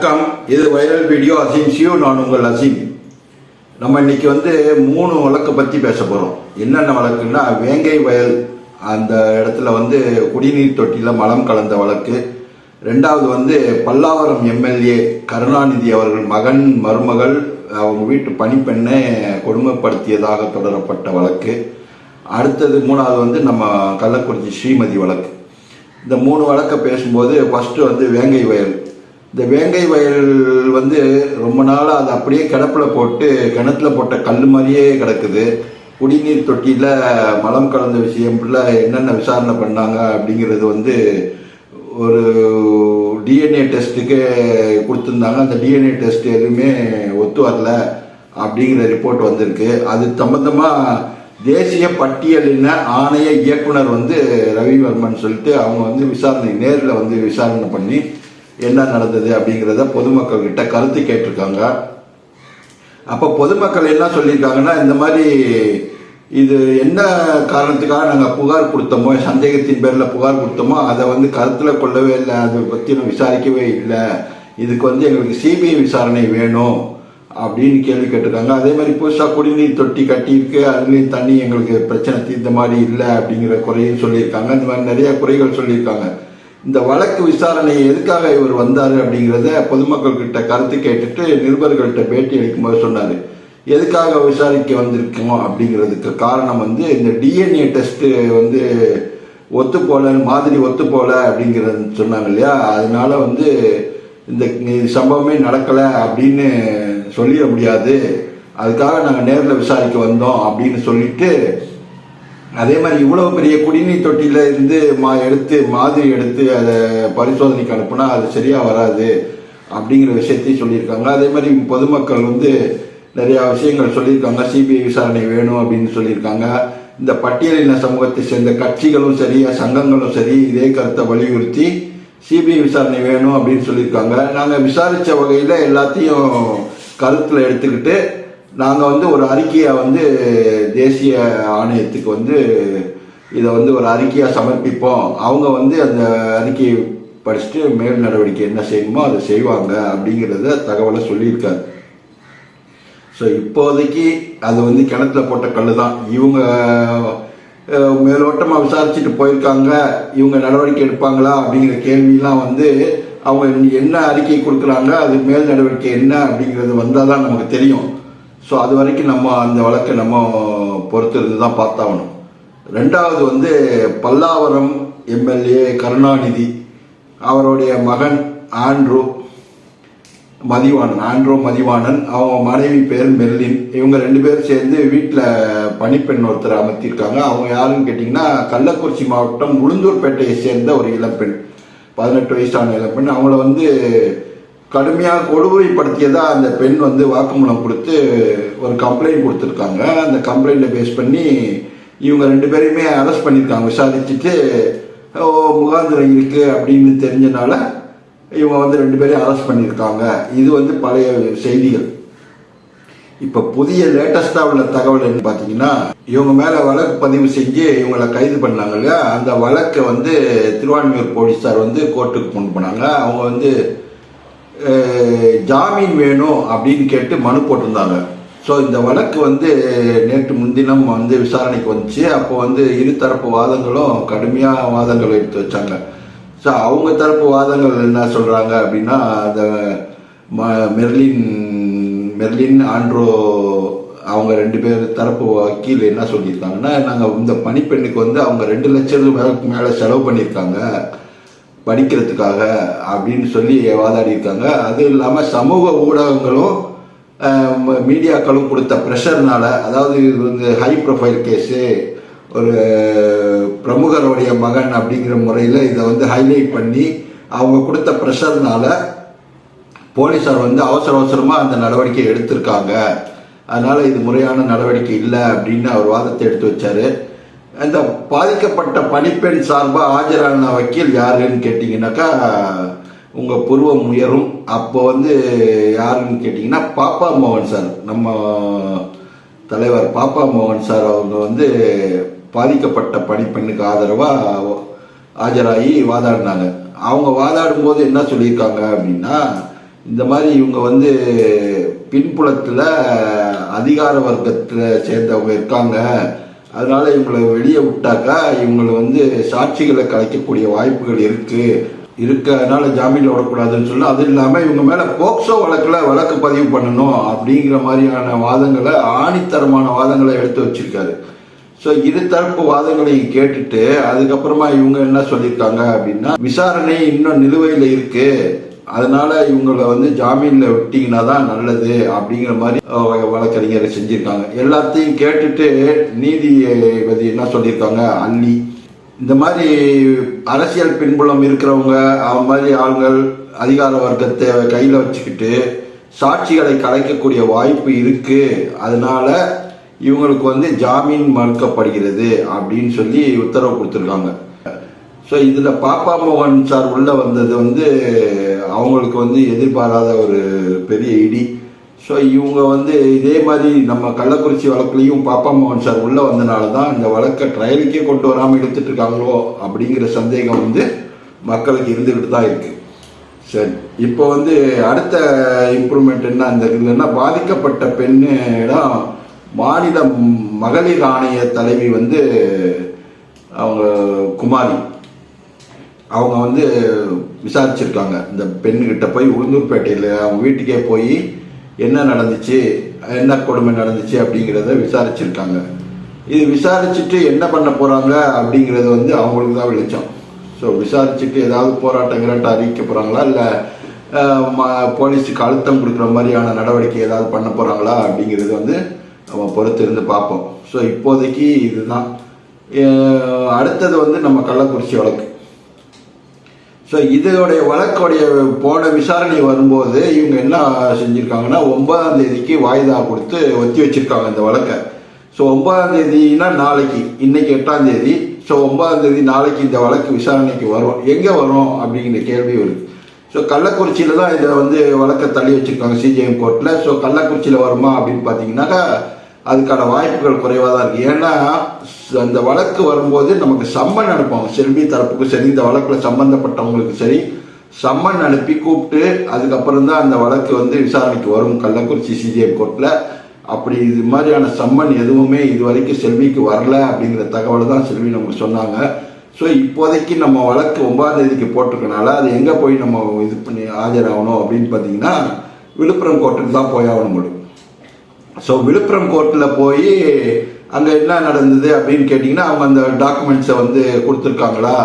வணக்கம். இது viral video Azeem see you நான் உங்கள் அசீம். நம்ம இன்னைக்கு வந்து மூணு வழக்கை பற்றி பேச போகிறோம் என்னென்ன வழக்குன்னா வேங்கை வயல் அந்த இடத்துல வந்து குடிநீர் தொட்டியில் மலம் கலந்த வழக்கு. ரெண்டாவது வந்து பல்லாவரம் எம்எல்ஏ கருணாநிதி அவர்கள் மகன் மருமகள் அவங்க வீட்டு பணிப்பெண்ணை கொடுமைப்படுத்தியதாக தொடரப்பட்ட வழக்கு. அடுத்தது மூணாவது வந்து நம்ம கள்ளக்குறிச்சி ஸ்ரீமதி வழக்கு. இந்த மூணு வழக்கை பேசும்போது ஃபஸ்ட்டு வந்து வேங்கை வயல். இந்த வேங்கை வயல் வந்து ரொம்ப நாளாக அது அப்படியே கிடப்பில் போட்டு கிணத்துல போட்ட கல் மாதிரியே கிடக்குது. குடிநீர் தொட்டியில் மலம் கலந்த விஷயம்ல என்னென்ன விசாரணை பண்ணாங்க அப்படிங்கிறது வந்து ஒரு டிஎன்ஏ டெஸ்ட்டுக்கு கொடுத்துருந்தாங்க. அந்த டிஎன்ஏ டெஸ்ட் எதுவுமே ஒத்து வரல அப்படிங்கிற ரிப்போர்ட் வந்திருக்கு. அது சம்பந்தமாக தேசிய பட்டியலின ஆணைய இயக்குனர் வந்து ரவிவர்மன் சொல்லிட்டு அவங்க வந்து விசாரணை நேரில் வந்து விசாரணை பண்ணி என்ன நடந்தது அப்படிங்கிறத பொதுமக்கள் கிட்ட கருத்து கேட்டிருக்காங்க. அப்போ பொதுமக்கள் என்ன சொல்லியிருக்காங்கன்னா இந்த மாதிரி இது என்ன காரணத்துக்காக நாங்கள் புகார் கொடுத்தோமோ சந்தேகத்தின் பேரில் புகார் கொடுத்தோமோ அதை வந்து கருத்தில் கொள்ளவே இல்லை அதை பற்றி நான் விசாரிக்கவே இல்லை. இதுக்கு வந்து எங்களுக்கு சிபிஐ விசாரணை வேணும் அப்படின்னு கேள்வி கேட்டிருக்காங்க. அதே மாதிரி புதுசாக குடிநீர் தொட்டி கட்டியிருக்கு அதுலேயும் தண்ணி எங்களுக்கு பிரச்சனை தீர்ந்த மாதிரி இல்லை அப்படிங்கிற குறையும் சொல்லியிருக்காங்க. இந்த மாதிரி நிறைய குறைகள் சொல்லியிருக்காங்க. இந்த வழக்கு விசாரணை எதுக்காக இவர் வந்தார் அப்படிங்கிறத பொதுமக்கள் கிட்ட கருத்து கேட்டுட்டு நிருபர்கள்ட்ட பேட்டி அளிக்கும்போது சொன்னார். எதுக்காக விசாரிக்க வந்திருக்கோம் அப்படிங்கிறதுக்கு காரணம் வந்து இந்த டிஎன்ஏ டெஸ்ட்டு வந்து ஒத்து போல மாதிரி ஒத்து போல அப்படிங்கிறது சொன்னாங்க இல்லையா? அதனால வந்து இந்த சம்பவமே நடக்கலை அப்படின்னு சொல்லிட முடியாது. அதுக்காக நாங்கள் நேரில் விசாரிக்க வந்தோம் அப்படின்னு சொல்லிட்டு அதே மாதிரி இவ்வளவு பெரிய குடிநீர் தொட்டியில இருந்து மா எடுத்து மாதிரி எடுத்து அதை பரிசோதனைக்கு அனுப்புனா அது சரியா வராது அப்படிங்கிற விஷயத்தையும் சொல்லியிருக்காங்க. அதே மாதிரி பொதுமக்கள் வந்து நிறைய விஷயங்கள் சொல்லியிருக்காங்க. சிபிஐ விசாரணை வேணும் அப்படின்னு சொல்லியிருக்காங்க. இந்த பட்டியலின சமூகத்தை சேர்ந்த கட்சிகளும் சரி சங்கங்களும் சரி இதே கருத்தை வலியுறுத்தி சிபிஐ விசாரணை வேணும் அப்படின்னு சொல்லியிருக்காங்க. நாங்கள் விசாரித்த வகையில் எல்லாத்தையும் கருத்தில் எடுத்துக்கிட்டு நாங்கள் வந்து ஒரு அறிக்கையை வந்து தேசிய ஆணையத்துக்கு வந்து இதை வந்து ஒரு அறிக்கையாக சமர்ப்பிப்போம். அவங்க வந்து அந்த அறிக்கையை படிச்சுட்டு மேல் நடவடிக்கை என்ன செய்யணுமோ அதை செய்வாங்க அப்படிங்கிறத தகவலை சொல்லியிருக்காரு. ஸோ இப்போதைக்கு அது வந்து கிணத்துல போட்ட கல் தான் இவங்க மேலோட்டமாக விசாரிச்சுட்டு போயிருக்காங்க. இவங்க நடவடிக்கை எடுப்பாங்களா அப்படிங்கிற கேள்வியெல்லாம் வந்து அவங்க என்ன அறிக்கை கொடுக்குறாங்க அது மேல் நடவடிக்கை என்ன அப்படிங்கிறது வந்தால் தான் நமக்கு தெரியும். ஸோ அது வரைக்கும் நம்ம அந்த வழக்கை நம்ம பொறுத்திருந்து தான் பார்த்தாகணும். ரெண்டாவது வந்து பல்லாவரம் எம்எல்ஏ கருணாநிதி அவருடைய மகன் ஆண்ட்ரூ மதிவாணன் ஆண்ட்ரோ மதிவாணன் அவங்க மனைவி பேர் மெர்லின். இவங்க ரெண்டு பேரும் சேர்ந்து வீட்டில் பணிப்பெண் ஒருத்தர் அமர்த்தியிருக்காங்க. அவங்க யாருன்னு கேட்டிங்கன்னா கள்ளக்குறிச்சி மாவட்டம் உளுந்தூர்பேட்டையை சேர்ந்த ஒரு இளப்பெண் பதினெட்டு வயசான இளப்பெண் அவங்கள வந்து கடுமையாக கொடுமைப்படுத்தியதா அந்த பெண் வந்து வாக்குமூலம் கொடுத்து ஒரு கம்ப்ளைண்ட் கொடுத்துருக்காங்க. அந்த கம்ப்ளைண்ட்டை பேஸ் பண்ணி இவங்க ரெண்டு பேரையுமே அரெஸ்ட் பண்ணியிருக்காங்க. விசாரிச்சுட்டு ஓ முகாந்திரம் இருக்குது அப்படின்னு தெரிஞ்சனால இவங்க வந்து ரெண்டு பேரையும் அரெஸ்ட் பண்ணியிருக்காங்க. இது வந்து பழைய செய்திகள். இப்போ புதிய லேட்டஸ்டாக உள்ள தகவல் என்ன பார்த்தீங்கன்னா இவங்க மேலே வழக்கு பதிவு செஞ்சு இவங்களை கைது பண்ணாங்க இல்லையா? அந்த வழக்கை வந்து திருவான்மையூர் போலீஸார் வந்து கோர்ட்டுக்கு கொண்டு போனாங்க. அவங்க வந்து ஜாமீன் வேணும் அப்படின்னு கேட்டு மனு போட்டிருந்தாங்க. ஸோ இந்த வழக்கு வந்து நேற்று முன்தினம் வந்து விசாரணைக்கு வந்துச்சு. அப்போ வந்து இருதரப்பு வாதங்களும் கடுமையாக வாதங்கள் எடுத்து வச்சாங்க. ஸோ அவங்க தரப்பு வாதங்கள் என்ன சொல்கிறாங்க அப்படின்னா அந்த ம- மெர்லின் மெர்லின் ஆண்ட்ரோ அவங்க ரெண்டு பேர் தரப்பு வக்கீல் என்ன சொல்லியிருக்காங்கன்னா நாங்கள் இந்த பணிப்பெண்ணுக்கு வந்து அவங்க ரெண்டு லட்சம் மேலே செலவு பண்ணியிருக்காங்க. படிக்கிறதுக்காக அப்படின்னு சொல்லி வாதாடி இருக்காங்க. அதுவும் இல்லாமல் சமூக ஊடகங்களும் ம- மீடியாக்களும் கொடுத்த ப்ரெஷர்னால அதாவது இது வந்து ஹை ப்ரொஃபைல் கேஸு ஒரு பிரமுகருடைய மகன் அப்படிங்கிற முறையில் இதை வந்து ஹைலைட் பண்ணி அவங்க கொடுத்த ப்ரெஷர்னால போலீஸார் வந்து அவசர அவசரமாக அந்த நடவடிக்கை எடுத்திருக்காங்க. அதனால் இது முறையான நடவடிக்கை இல்லை அப்படின்னு அவர் வாதத்தை எடுத்து வச்சாரு. அந்த பாதிக்கப்பட்ட பணிப்பெண் சார்பாக ஆஜரான வக்கீல் யாருன்னு கேட்டிங்கனாக்கா உங்கள் புருவம் உயரும். அப்போ வந்து யாருன்னு கேட்டிங்கன்னா பாப்பா மோகன் சார். நம்ம தலைவர் பாப்பா மோகன் சார் அவங்க வந்து பாதிக்கப்பட்ட பணிப்பெண்ணுக்கு ஆதரவாக ஆஜராகி வாதாடினாங்க. அவங்க வாதாடும் போது என்ன சொல்லியிருக்காங்க அப்படின்னா இந்த மாதிரி இவங்க வந்து பின்புலத்தில் அதிகார வர்க்கத்தில் சேர்ந்தவங்க இருக்காங்க. அதனால இவங்களை வெளியே விட்டாக்கா இவங்களை வந்து சாட்சிகளை கலைக்கக்கூடிய வாய்ப்புகள் இருக்கு. இருக்கு அதனால விடக்கூடாதுன்னு சொல்லி அது இல்லாமல் இவங்க மேலே போக்சோ வழக்கில் வழக்கு பதிவு பண்ணணும் அப்படிங்கிற மாதிரியான வாதங்களை ஆணித்தரமான வாதங்களை எடுத்து வச்சிருக்காரு. ஸோ இரு தரப்பு வாதங்களையும் கேட்டுட்டு அதுக்கப்புறமா இவங்க என்ன சொல்லியிருக்காங்க அப்படின்னா விசாரணை இன்னும் நிலுவையில் இருக்குது அதனால இவங்களை வந்து ஜாமீன்ல விட்டீங்கன்னா தான் நல்லது அப்படிங்கிற மாதிரி வழக்கறிஞரை வழக்கறிஞர் செஞ்சிருக்காங்க. எல்லாத்தையும் கேட்டுட்டு நீதிபதி என்ன சொல்லியிருக்காங்க? அள்ளி. இந்த மாதிரி அரசியல் பின்புலம் இருக்கிறவங்க அவன் மாதிரி ஆளுங்கள் அதிகார வர்க்கத்தை கையில் வச்சுக்கிட்டு சாட்சிகளை கலைக்கக்கூடிய வாய்ப்பு இருக்கு. அதனால இவங்களுக்கு வந்து ஜாமீன் மறுக்கப்படுகிறது அப்படின்னு சொல்லி உத்தரவு கொடுத்துருக்காங்க. ஸோ இதில் பாப்பா மோகன் சார் உள்ள வந்தது வந்து அவங்களுக்கு வந்து எதிர்பாராத ஒரு பெரிய இடி. ஸோ இவங்க வந்து இதே மாதிரி நம்ம கள்ளக்குறிச்சி வழக்குலையும் பாப்பா மோகன் சார் உள்ளே வந்தனால தான் இந்த வழக்கை ட்ரையலுக்கே கொண்டு வராமல் எடுத்துட்டு இருக்காங்களோ அப்படிங்கிற சந்தேகம் வந்து மக்களுக்கு இருந்துக்கிட்டு தான் இருக்கு. சரி இப்போ வந்து அடுத்த இம்ப்ரூவ்மெண்ட் என்ன? அந்த இதுன்னா பாதிக்கப்பட்ட பெண்ணிடம் மாநில மகளிர் ஆணைய தலைவி வந்து அவங்க குமாரி. அவங்க வந்து விசாரிச்சிருக்காங்க. இந்த பெண்கிட்ட போய் உளுந்தூர்பேட்டையில் அவங்க வீட்டுக்கே போய் என்ன நடந்துச்சு என்ன கொடுமை நடந்துச்சு அப்படிங்கிறத விசாரிச்சிருக்காங்க. இது விசாரிச்சுட்டு என்ன பண்ண போகிறாங்க அப்படிங்கிறது வந்து அவங்களுக்கு தான் வெளிச்சம். ஸோ விசாரிச்சுட்டு ஏதாவது போராட்டம் கிராட்டம் அறிவிக்க போகிறாங்களா இல்லை போலீஸுக்கு அழுத்தம் கொடுக்குற மாதிரியான நடவடிக்கை ஏதாவது பண்ண போகிறாங்களா அப்படிங்கிறது வந்து நம்ம பொறுத்து இருந்து பார்ப்போம். ஸோ இப்போதைக்கு இதுதான். அடுத்தது வந்து நம்ம கள்ளக்குறிச்சி வழக்கு. ஸோ இதோடைய வழக்குடைய போன விசாரணை வரும்போது இவங்க என்ன செஞ்சுருக்காங்கன்னா ஒன்பதாம் தேதிக்கு வாய்தா கொடுத்து ஒத்தி வச்சிருக்காங்க இந்த வழக்கை. ஸோ ஒன்பதாம் தேதினா நாளைக்கு இன்னைக்கு எட்டாம் தேதி. ஸோ ஒன்பதாம் தேதி நாளைக்கு இந்த வழக்கு விசாரணைக்கு வரும். எங்கே வரும் அப்படிங்கிற கேள்வி வருது. ஸோ கள்ளக்குறிச்சியில் தான் இதை வந்து வழக்கை தள்ளி வச்சுருக்காங்க சிஜிஎம் கோர்ட்டில் ஸோ கள்ளக்குறிச்சியில் வருமா அப்படின்னு பார்த்தீங்கன்னாக்கா அதுக்கான வாய்ப்புகள் குறைவாக தான் இருக்குது ஏன்னா அந்த வழக்கு வரும்போது நமக்கு சம்மன் அனுப்புவாங்க. செல்வி தரப்புக்கு சரி இந்த வழக்கில் சம்பந்தப்பட்டவங்களுக்கு சரி சம்மன் அனுப்பி கூப்பிட்டு அதுக்கப்புறம் தான் அந்த வழக்கு வந்து விசாரணைக்கு வரும். கள்ளக்குறிச்சி சிஜிஎம் கோர்ட்டில் அப்படி இது மாதிரியான சம்மன் எதுவுமே இது வரைக்கும் செல்விக்கு வரல அப்படிங்கிற தகவல் தான் செல்வி நமக்கு சொன்னாங்க. ஸோ இப்போதைக்கு நம்ம வழக்கு ஒன்பதாம் தேதிக்கு போட்டிருக்கனால அது எங்கே போய் நம்ம இது பண்ணி ஆஜராகணும் அப்படின்னு பார்த்தீங்கன்னா விழுப்புரம் கோர்ட்டுக்கு தான் போய் ஆகணும் முடியும் ஸோ விழுப்புரம் கோர்ட்டில் போய் அங்கே என்ன நடந்தது அப்படின்னு கேட்டிங்கன்னா அவங்க அந்த டாக்குமெண்ட்ஸை வந்து கொடுத்துருக்காங்களா?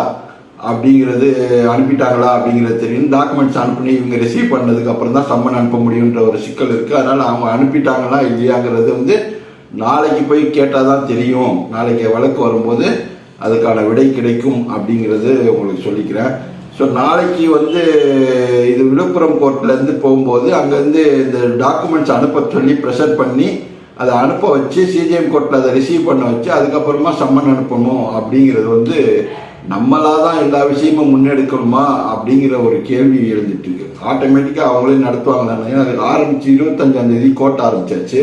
அப்படிங்கிறது அனுப்பிட்டாங்களா அப்படிங்கிறது தெரியும். டாக்குமெண்ட்ஸ் அனுப்பி இவங்க ரிசீவ் பண்ணதுக்கு அப்புறம் தான் சம்மன் அனுப்ப முடியுன்ற ஒரு சிக்கல் இருக்குது அதனால் அவங்க அனுப்பிட்டாங்களா இல்லையாங்கிறது வந்து நாளைக்கு போய் கேட்டால் தான் தெரியும். நாளைக்கு வழக்கு வரும்போது அதுக்கான விடை கிடைக்கும் அப்படிங்கிறது உங்களுக்கு சொல்லிக்கிறேன். ஸோ நாளைக்கு வந்து இது விழுப்புரம் கோர்ட்லேருந்து போகும்போது அங்கேருந்து இந்த டாக்குமெண்ட்ஸ் அனுப்ப சொல்லி ப்ரெஷர் பண்ணி அதை அனுப்ப வச்சு சிஜிஎம் கோர்ட்டில் அதை ரிசீவ் பண்ண வச்சு அதுக்கப்புறமா சம்மன் அனுப்பணும் அப்படிங்கிறது வந்து நம்மளாக தான் எல்லா விஷயமும் முன்னெடுக்கணுமா அப்படிங்கிற ஒரு கேள்வி எழுந்துட்டு இருக்கு. ஆட்டோமேட்டிக்காக அவங்களே நடத்துவாங்க அது ஆரம்பிச்சு இருபத்தஞ்சாம் தேதி கோர்ட் ஆரம்பிச்சாச்சு.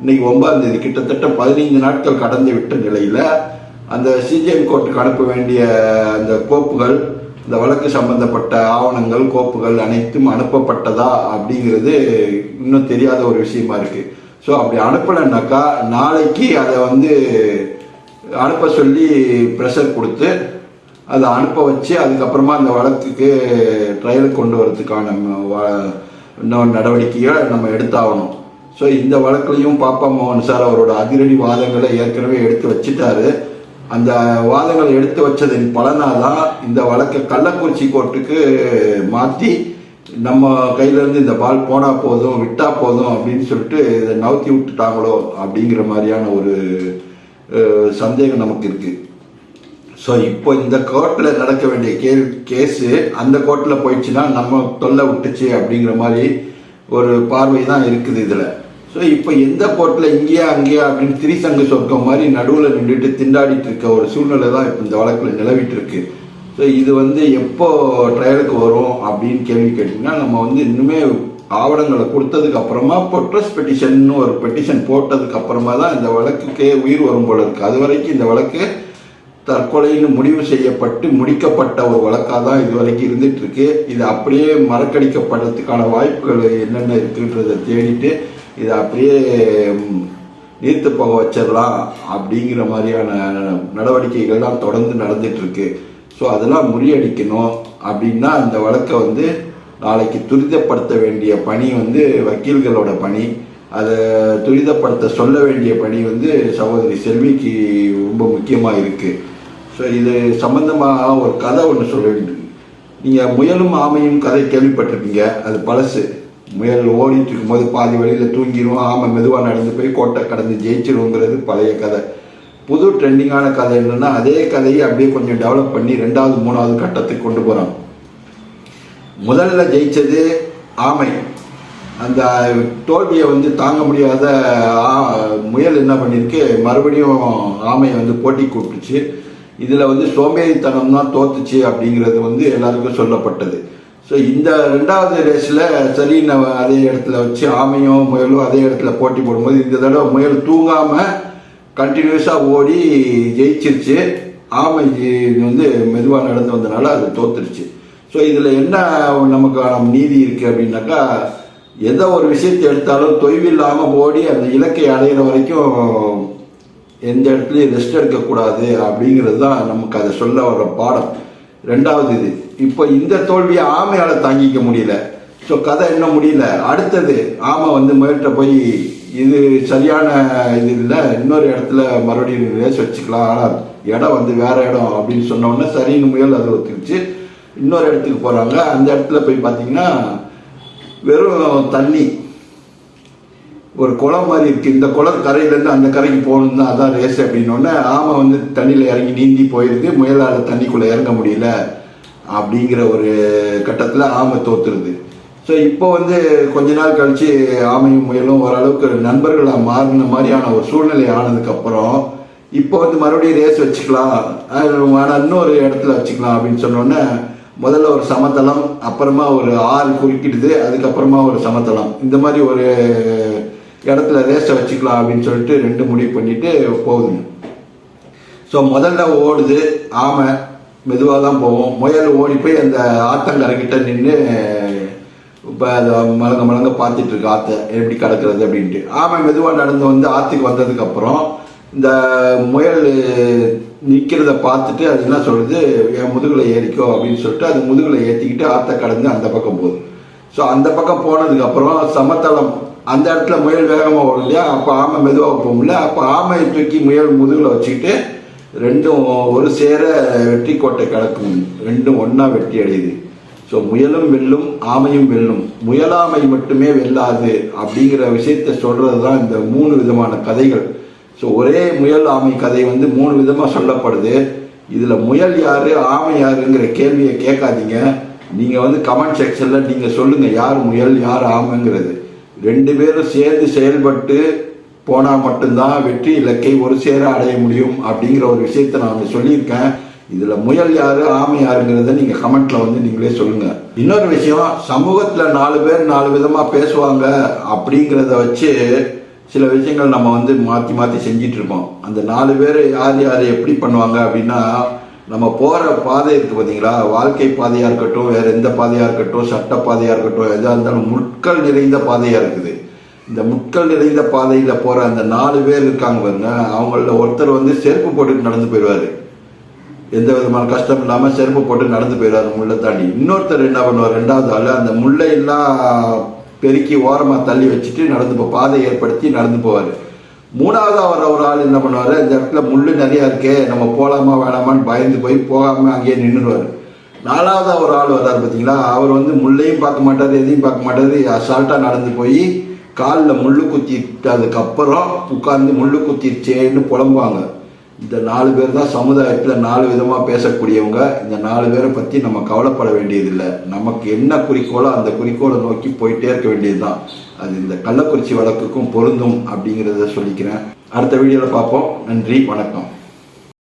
இன்னைக்கு ஒன்பதாம் தேதி கிட்டத்தட்ட பதினைந்து நாட்கள் கடந்து விட்ட நிலையில் அந்த சிஜிஎம் கோர்ட்டுக்கு அனுப்ப வேண்டிய அந்த கோப்புகள் இந்த வழக்கு சம்பந்தப்பட்ட ஆவணங்கள் கோப்புகள் அனைத்தும் அனுப்பப்பட்டதா அப்படிங்கிறது இன்னும் தெரியாத ஒரு விஷயமா இருக்கு. ஸோ அப்படி அனுப்பலைன்னாக்கா நாளைக்கு அதை வந்து அனுப்ப சொல்லி ப்ரெஷர் கொடுத்து அதை அனுப்ப வச்சு அதுக்கப்புறமா அந்த வழக்குக்கு ட்ரையலுக்கு கொண்டு வரதுக்கான வ- இன்னொரு நடவடிக்கையை நம்ம எடுத்தாகணும். ஸோ இந்த வழக்குலையும் பாப்பா மோகன் சார் அவரோட அதிரடி வாதங்களை ஏற்கனவே எடுத்து வச்சுட்டாரு. அந்த வாதங்களை எடுத்து வச்சதின் பலனாக தான் இந்த வழக்கை கள்ளக்குறிச்சி கோர்ட்டுக்கு மாற்றி நம்ம கையிலேருந்து இந்த பால் போனால் போதும் விட்டா போதும் அப்படின்னு சொல்லிட்டு இதை நவுத்தி விட்டுட்டாங்களோ அப்படிங்கிற மாதிரியான ஒரு சந்தேகம் நமக்கு இருக்குது ஸோ இப்போ இந்த கோர்ட்டில் நடக்க வேண்டிய கே கேஸு அந்த கோர்ட்டில் போயிடுச்சுன்னா நம்ம தொல்லை விட்டுச்சு அப்படிங்கிற மாதிரி ஒரு பார்வை தான் இருக்குது இதில். ஸோ இப்போ எந்த கோர்ட்டில் இங்கேயா அங்கேயா அப்படின்னு திரிசங்கு சொர்க்கம் மாதிரி நடுவில் நின்றுட்டு திண்டாடிட்டு இருக்க ஒரு சூழ்நிலை தான் இப்போ இந்த வழக்கில் நிலவிட்டு இருக்கு. ஸோ இது வந்து எப்போ ட்ரையலுக்கு வரும் அப்படின்னு கேள்வி கேட்டிங்கன்னா நம்ம வந்து இன்னுமே ஆவணங்களை கொடுத்ததுக்கு அப்புறமா ட்ரஸ் பெட்டிஷன்னு ஒரு பெட்டிஷன் போட்டதுக்கு அப்புறமா தான் இந்த வழக்குக்கே உயிர் வரும் போல இருக்கு. அது வரைக்கும் இந்த வழக்கு தற்கொலைன்னு முடிவு செய்யப்பட்டு முடிக்கப்பட்ட ஒரு வழக்காக தான் இது வரைக்கும் இருந்துட்டு இருக்கு. இது அப்படியே மறக்கடிக்கப்படுறதுக்கான வாய்ப்புகள் என்னென்ன இருக்குன்றதை தேடிட்டு இதை அப்படியே நீர்த்து போக வச்சிடலாம் அப்படிங்கிற மாதிரியான நடவடிக்கைகள்லாம் தொடர்ந்து நடந்துகிட்ருக்கு ஸோ அதெல்லாம் முறியடிக்கணும் அப்படின்னா அந்த வழக்கை வந்து நாளைக்கு துரிதப்படுத்த வேண்டிய பணி வந்து வக்கீல்களோட பணி. அதை துரிதப்படுத்த சொல்ல வேண்டிய பணி வந்து சகோதரி செல்விக்கு ரொம்ப முக்கியமாக இருக்குது ஸோ இது சம்மந்தமாக ஒரு கதை ஒன்று சொல்ல நீங்கள் முயலும் ஆமையும் கதை கேள்விப்பட்டிருப்பீங்க. அது பழசு. முயல் ஓடிட்டு இருக்கும்போது பாதி வழியில் தூங்கிடும் ஆமை மெதுவாக நடந்து போய் கோட்டை கடந்து ஜெயிச்சிருங்கிறது பழைய கதை. புது ட்ரெண்டிங்கான கதை என்னென்னா அதே கதையை அப்படியே கொஞ்சம் டெவலப் பண்ணி ரெண்டாவது மூணாவது கட்டத்துக்கு கொண்டு போகிறான் முதல்ல ஜெயிச்சது ஆமை. அந்த தோல்வியை வந்து தாங்க முடியாத ஆ- முயல் என்ன பண்ணியிருக்கு மறுபடியும் ஆமையை வந்து போட்டி கூப்பிட்டுச்சு. இதில் வந்து சோம்பேறித்தனம் தான் தோத்துச்சு அப்படிங்கிறது வந்து எல்லாருக்கும் சொல்லப்பட்டது. ஸோ இந்த ரெண்டாவது ரேஸில் சரி அதே இடத்துல வச்சு ஆமையும் முயலும் அதே இடத்துல போட்டி போடும்போது இந்த தடவை முயல் தூங்காமல் கண்டினியூஸாக ஓடி ஜெயிச்சிருச்சு. ஆமை வந்து மெதுவாக நடந்து வந்தனால அது தோத்துருச்சு. ஸோ இதில் என்ன நமக்கான நீதி இருக்குது அப்படின்னாக்கா எந்த ஒரு விஷயத்தை எடுத்தாலும் தொய்வில்லாமல் ஓடி அந்த இலக்கை அடையிற வரைக்கும் எந்த இடத்துலையும் ரெஸ்ட் எடுக்கக்கூடாது அப்படிங்கிறது தான் நமக்கு அதை சொல்ல வர பாடம். ரெண்டாவது இது. இப்போ இந்த தோல்வியை ஆமையால் தாங்கிக்க முடியல. ஸோ கதை இன்னும் முடியல? அடுத்தது ஆமை வந்து முயற்ற போய் இது சரியான இது இல்லை இன்னொரு இடத்துல மறுபடியும் ரேஸ் வச்சுக்கலாம். ஆனால் இடம் வந்து வேற இடம் அப்படின்னு சொன்ன உடனே சரின்னு முயல் அது ஒத்துக்கிச்சு. இன்னொரு இடத்துக்கு போகிறாங்க அந்த இடத்துல போய் பார்த்தீங்கன்னா வெறும் தண்ணி ஒரு குளம் மாதிரி இருக்கு. இந்த குளம் கரையிலேருந்து அந்த கரைக்கு போகணும் தான் அதான் ரேஸ் அப்படின்னோடனே ஆமை வந்து தண்ணியில் இறங்கி நீந்தி போயிருக்கு முயலால் தண்ணிக்குள்ளே இறங்க முடியல அப்படிங்கிற ஒரு கட்டத்தில் ஆமை தோத்துருது. ஸோ இப்போ வந்து கொஞ்ச நாள் கழித்து ஆமையும் முயலும் ஓரளவுக்கு நண்பர்களாக மாறின மாதிரியான ஒரு சூழ்நிலை ஆனதுக்கப்புறம் இப்போ வந்து மறுபடியும் ரேஸ் வச்சுக்கலாம். ஆனால் இன்னொரு இடத்துல வச்சுக்கலாம் அப்படின்னு சொன்னோன்னே முதல்ல ஒரு சமதளம் அப்புறமா ஒரு ஆறு குறுக்கிடுது அதுக்கப்புறமா ஒரு சமதளம். இந்த மாதிரி ஒரு இடத்துல ரேஸை வச்சுக்கலாம் அப்படின்னு சொல்லிட்டு ரெண்டு முடிவு பண்ணிட்டு போகுதுங்க. ஸோ முதல்ல ஓடுது ஆமை மெதுவாக தான் போவோம். முயல் ஓடி போய் அந்த ஆத்தங்கரைக்கிட்ட நின்று இப்போ அதை மலங்க மலங்க பார்த்துட்டு இருக்கு ஆற்றை எப்படி கிடக்கிறது அப்படின்ட்டு. ஆமை மெதுவாக நடந்து வந்து ஆற்றுக்கு வந்ததுக்கப்புறம் இந்த முயல் நிற்கிறத பார்த்துட்டு அது என்ன சொல்லுது என் முதுகில் ஏறிக்கோ அப்படின்னு சொல்லிட்டு அது முதுகில் ஏற்றிக்கிட்டு ஆற்றை கடந்து அந்த பக்கம் போகுது. ஸோ அந்த பக்கம் போனதுக்கப்புறம் சமத்தளம் அந்த இடத்துல முயல் வேகமாக ஓடும் இல்லையா? அப்போ ஆமை மெதுவாக போகும்ல. அப்போ ஆமையை தூக்கி முயல் முதுகில் வச்சுக்கிட்டு ரெண்டும் ஒரு சேர வெற்றி கோட்டை கிடக்கும். ரெண்டும் ஒன்றா வெட்டி அடையுது. ஸோ முயலும் வெல்லும் ஆமையும் வெல்லும். முயலாமை மட்டுமே வெல்லாது அப்படிங்கிற விஷயத்த சொல்கிறது தான் இந்த மூணு விதமான கதைகள். ஸோ ஒரே முயல் ஆமை கதை வந்து மூணு விதமாக சொல்லப்படுது. இதில் முயல் யார் ஆமை யாருங்கிற கேள்வியை கேட்காதீங்க. நீங்கள் வந்து கமெண்ட் செக்ஷனில் நீங்கள் சொல்லுங்கள் யார் முயல் யார் ஆமைங்கிறது. ரெண்டு பேரும் சேர்ந்து செயல்பட்டு போனால் மட்டும்தான் வெற்றி இலக்கை ஒரு சேர அடைய முடியும் அப்படிங்கிற ஒரு விஷயத்தை நான் வந்து சொல்லியிருக்கேன். இதில் முயல் யாரு ஆமை யாருங்கிறத நீங்கள் கமெண்ட்ல வந்து நீங்களே சொல்லுங்க. இன்னொரு விஷயம் சமூகத்தில் நாலு பேர் நாலு விதமாக பேசுவாங்க அப்படிங்கிறத வச்சு சில விஷயங்கள் நம்ம வந்து மாற்றி மாற்றி செஞ்சிட்டு அந்த நாலு பேர் யார் யார் எப்படி பண்ணுவாங்க அப்படின்னா நம்ம போகிற பாதை இருக்குது பார்த்தீங்களா வாழ்க்கை பாதையாக இருக்கட்டும் வேறு எந்த பாதையாக இருக்கட்டும் சட்ட பாதையாக இருக்கட்டும் எதாக இருந்தாலும் முட்கள் நிறைந்த பாதையாக இருக்குது. இந்த முட்கள் நிறைந்த பாதையில் போகிற அந்த நாலு பேர் இருக்காங்க பாருங்க அவங்கள ஒருத்தர் வந்து செருப்பு போட்டுட்டு நடந்து போயிடுவார். எந்த விதமான கஷ்டம் இல்லாமல் செருப்பு போட்டு நடந்து போயிடுவார் முள்ளை தாண்டி. இன்னொருத்தர் என்ன பண்ணுவார்? ரெண்டாவது ஆள் அந்த முள்ளையெல்லாம் பெருக்கி ஓரமாக தள்ளி வச்சுட்டு நடந்து போ பாதை ஏற்படுத்தி நடந்து போவார். மூணாவதாக வர ஒரு ஆள் என்ன பண்ணுவார்? இந்த இடத்துல முள் நிறையா இருக்கே நம்ம போகலாமா வேணாமான்னு பயந்து போய் போகாமல் அங்கேயே நின்றுடுவார் நாலாவதாக ஒரு ஆள் வர்றார் பார்த்தீங்களா அவர் வந்து முள்ளையும் பார்க்க மாட்டார் எதையும் பார்க்க மாட்டார். அசால்ட்டாக நடந்து போய் காலில் முள்ளு குத்திட்டதுக்கப்புறம் உட்காந்து முள்ளு குத்திருச்சேன்னு புலம்புவாங்க. இந்த நாலு பேர் தான் சமுதாயத்தில் நாலு விதமாக பேசக்கூடியவங்க. இந்த நாலு பேரை பற்றி நம்ம கவலைப்பட வேண்டியதில்லை. நமக்கு என்ன குறிக்கோளோ அந்த குறிக்கோளை நோக்கி போயிட்டே இருக்க வேண்டியதுதான். அது இந்த கள்ளக்குறிச்சி வழக்குக்கும் பொருந்தும் அப்படிங்கிறத சொல்லிக்கிறேன். அடுத்த வீடியோவில் பார்ப்போம். நன்றி வணக்கம்.